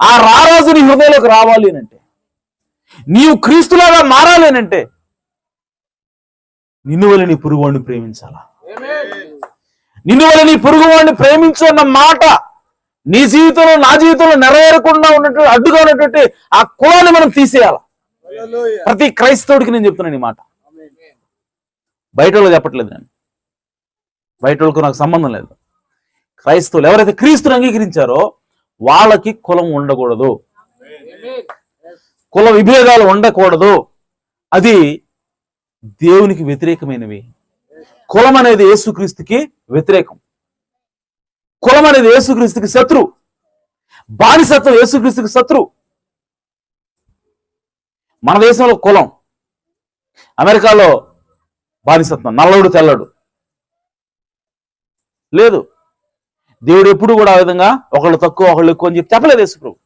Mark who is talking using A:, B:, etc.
A: ఆ రారాజు నీ హృదయంలోకి రావాలి అని అంటే నీవు క్రీస్తులాగా మారాలి అని అంటే నిన్ను వల్ల నీ పురుగువాడిని ప్రేమించాలా? నిన్ను వల్ల నీ పొరుగువాడిని ప్రేమించు అన్న మాట నీ జీవితంలో నా జీవితంలో నెరవేరకుండా ఉన్నటువంటి అడ్డుగా ఉన్నటువంటి ఆ కులాన్ని మనం తీసేయాల? ప్రతి క్రైస్తవుడికి నేను చెప్తున్నాను ఈ మాట. బయట వాళ్ళు చెప్పట్లేదు నేను బయట వాళ్ళకు నాకు సంబంధం లేదు. క్రైస్తవులు ఎవరైతే క్రీస్తుని అంగీకరించారో వాళ్ళకి కులం ఉండకూడదు. కుల విభేదాలు ఉండకూడదు. అది దేవునికి వ్యతిరేకమైనవి. కులం అనేది యేసుక్రీస్తుకి వ్యతిరేకం. కులం అనేది యేసుక్రీస్తుకి శత్రు. బానిసత్వం యేసుక్రీస్తుకి శత్రు. మన దేశంలో కులం. అమెరికాలో బానిసత్వం. నల్లడు తెల్లడు. లేదు. దేవుడు ఎప్పుడు కూడా ఆ విధంగా ఒకళ్ళు తక్కువ ఒకళ్ళు ఎక్కువ అని చెప్పి చెప్పలేదు యేసుప్రభు.